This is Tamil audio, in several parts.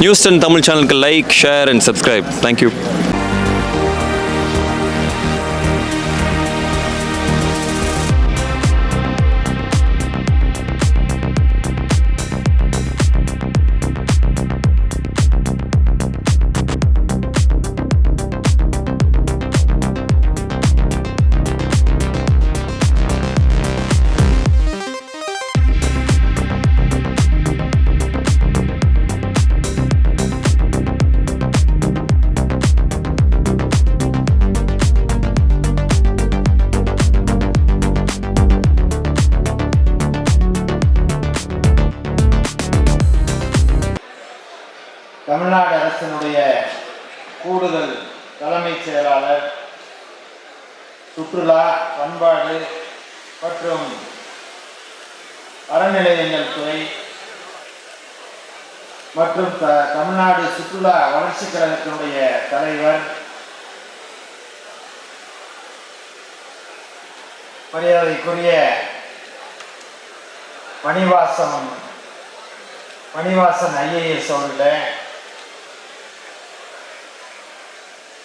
நியூஸ் டென் தமிழ் சேனலுக்கு like share and subscribe thank you Tamil Nadu அரசினுடைய கூடுதல் தலைமைச் செயலாளர் சுற்றுலா பண்பாடு மற்றும் அறநிலையங்கள் துறை மற்றும் த தமிழ்நாடு சுற்றுலா வளர்ச்சிக் கழகத்தினுடைய தலைவர் மரியாதைக்குரிய பணிவாசம் பணிவாசன் ஐஏஎஸ் அவர்களே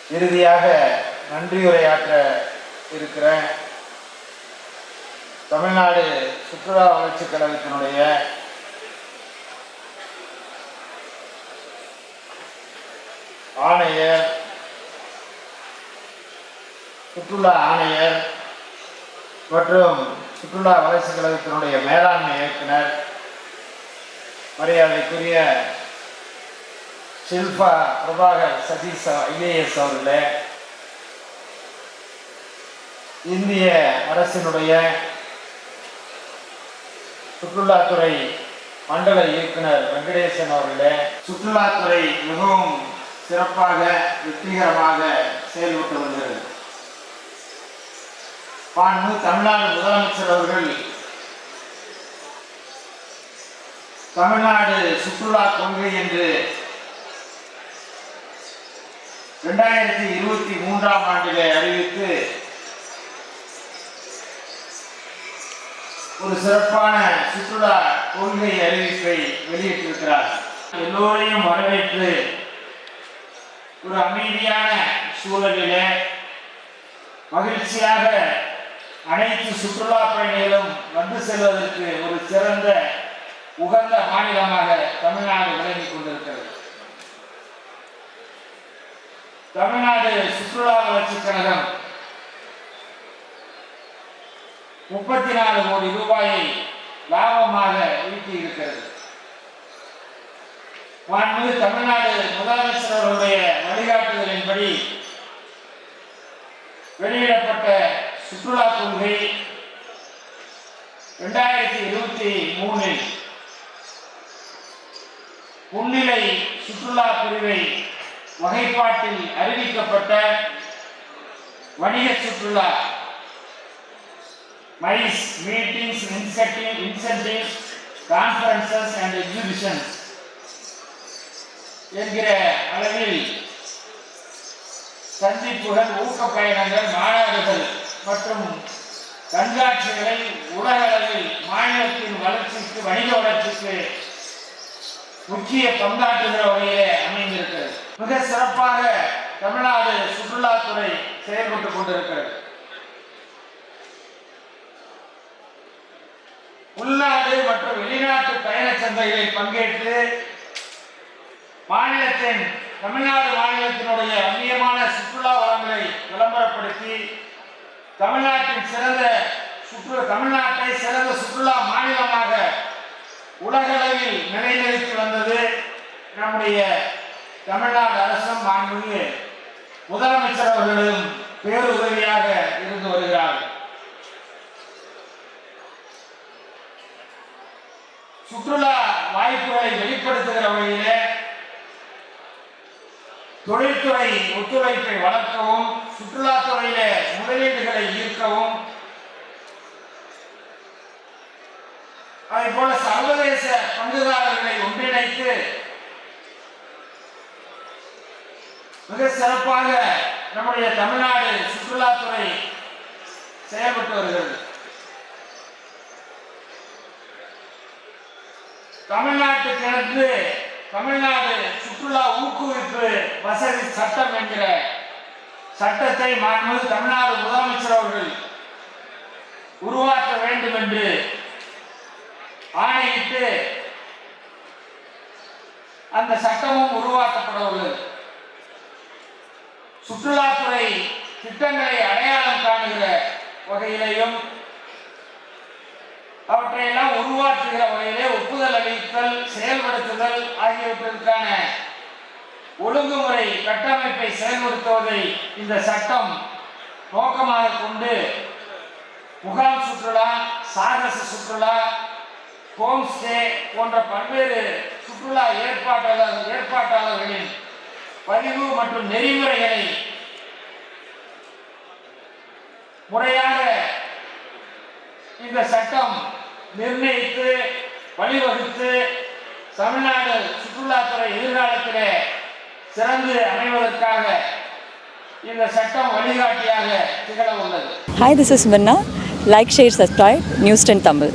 இறுதியாக நன்றியுரையாற்ற இருக்கிற தமிழ்நாடு சுற்றுலா வளர்ச்சிக் கழகத்தினுடைய ஆணையர் சுற்றுலா ஆணையர் மற்றும் சுற்றுலா வளர்ச்சிக் கழகத்தினுடைய மேலாண்மை இயக்குனர் மரியாதைக்குரிய ஷில்பா பிரபாகர் சதீஷ் ஐஏஎஸ் அவர்களே இந்திய அரசினுடைய சுற்றுலாத்துறை மண்டல இயக்குனர் வெங்கடேசன் அவர்களே சுற்றுலாத்துறை மிகவும் சிறப்பாக வெற்றிகரமாக செயல்பட்டு வருகிறது பாண்பு தமிழ்நாடு முதலமைச்சர் அவர்கள் தமிழ்நாடு சுற்றுலா கொள்கை என்று இரண்டாயிரத்தி இருபத்தி மூன்றாம் ஆண்டிலே அறிவித்து ஒரு சிறப்பான சுற்றுலா கொள்கை அறிவிப்பை வெளியிட்டிருக்கிறார். எல்லோரையும் வரவேற்று ஒரு அமைதியான சூழலிலே மகிழ்ச்சியாக அனைத்து சுற்றுலா பயணிகளும் வந்து செல்வதற்கு ஒரு சிறந்த உகந்த மாநிலமாக தமிழ்நாடு விளங்கிக் கொண்டிருக்கிறது. தமிழ்நாடு சுற்றுலா வளர்ச்சி கழகம் முப்பத்தி நாலு கோடி ரூபாயை லாபமாக ஈட்டி இருக்கிறது மாண்புமிகு தமிழ்நாடு முதலமைச்சர் அவர்களுடைய வழிகாட்டுதலின்படி வெளியிடப்பட்ட சுற்றுலா கொள்கை இரண்டாயிரத்தி இருபத்தி மூணில் முன்னிலை சுற்றுலா பிரிவை வகைப்பாட்டில் அறிவிக்கப்பட்ட வணிக சுற்றுலா MICE meetings incentive incentives conferences and exhibitions என்கிற அளவில் சந்திப்புகள் ஊக்க பயணங்கள் மாநாடுகள் மற்றும் கண்காட்சிகளை உலக அளவில் மாநிலத்தின் வளர்ச்சிக்கு வணிக வளர்ச்சிக்கு முக்கிய பங்காற்றுகிற வகையிலே அமைந்திருக்கிறது. மிக சிறப்பாக தமிழ்நாடு சுற்றுலாத்துறை செயல்பட்டுக் கொண்டிருக்கிறது. உள்நாடு மற்றும் வெளிநாட்டு பயண சந்தைகளில் பங்கேற்று மாநிலத்தின் தமிழ்நாடு மாநிலத்தினுடைய அந்நியமான சுற்றுலா வளங்களை விளம்பரப்படுத்தி தமிழ்நாட்டின் சிறந்த சுற்று தமிழ்நாட்டை சிறந்த சுற்றுலா மாநிலமாக உலகளவில் நிலைநிறுத்தி நம்முடைய தமிழ்நாடு அரசும் மாண்புமிகு முதலமைச்சர் அவர்களும் பேருதவியாக இருந்து வருகிறார்கள். சுற்றுலா வாய்ப்புகளை வெளிப்படுத்துகிற வகையிலே தொழில்துறை ஒத்துழைப்பை வளர்க்கவும் சுற்றுலாத்துறையில முதலீடுகளை ஈர்க்கவும் அதே போல சர்வதேச பங்குதாரர்களை ஒன்றிணைத்து மிக சிறப்பாக நம்முடைய தமிழ்நாடு சுற்றுலாத்துறை செயல்பட்டு வருகிறது. தமிழ்நாட்டுக்கென்று தமிழ்நாடு சுற்றுலா ஊக்குவிப்பு வசதி சட்டம் என்கிற சட்டத்தை மாண்புமிகு தமிழ்நாடு முதலமைச்சர் அவர்கள் உருவாக்க வேண்டும் என்று ஆணையிட்டு அந்த சட்டமும் உருவாக்கப்பட உள்ளது. சுற்றுலாத்துறை திட்டங்களை அடையாளம் காணுகிற வகையிலையும் அவற்றையெல்லாம் உருவாக்குகிற வகையிலே ஒப்புதல் அளித்தல் செயல்படுத்துதல் ஆகியவற்றிற்கான ஒழுங்குமுறை கட்டமைப்பை செயல்படுத்துவதை இந்த சட்டம் நோக்கமாக கொண்டு முகாம் சுற்றுலா சாகச சுற்றுலா ஹோம் ஸ்டே போன்ற பல்வேறு சுற்றுலா ஏற்பாட்டாளர் ஏற்பாட்டாளர்களின் பதிவு மற்றும் நெறிமுறைகளை முறையாக இந்த சட்டம் நிர்ணயித்து வழிவகுத்து தமிழ்நாடு சுற்றுலாத்துறை எதிர்காலத்தில் சிறந்து அமைவதற்காக இந்த சட்டம் வழிகாட்டியாக திகழ உள்ளது. Hi this is Minna like share subscribe news ten Tamil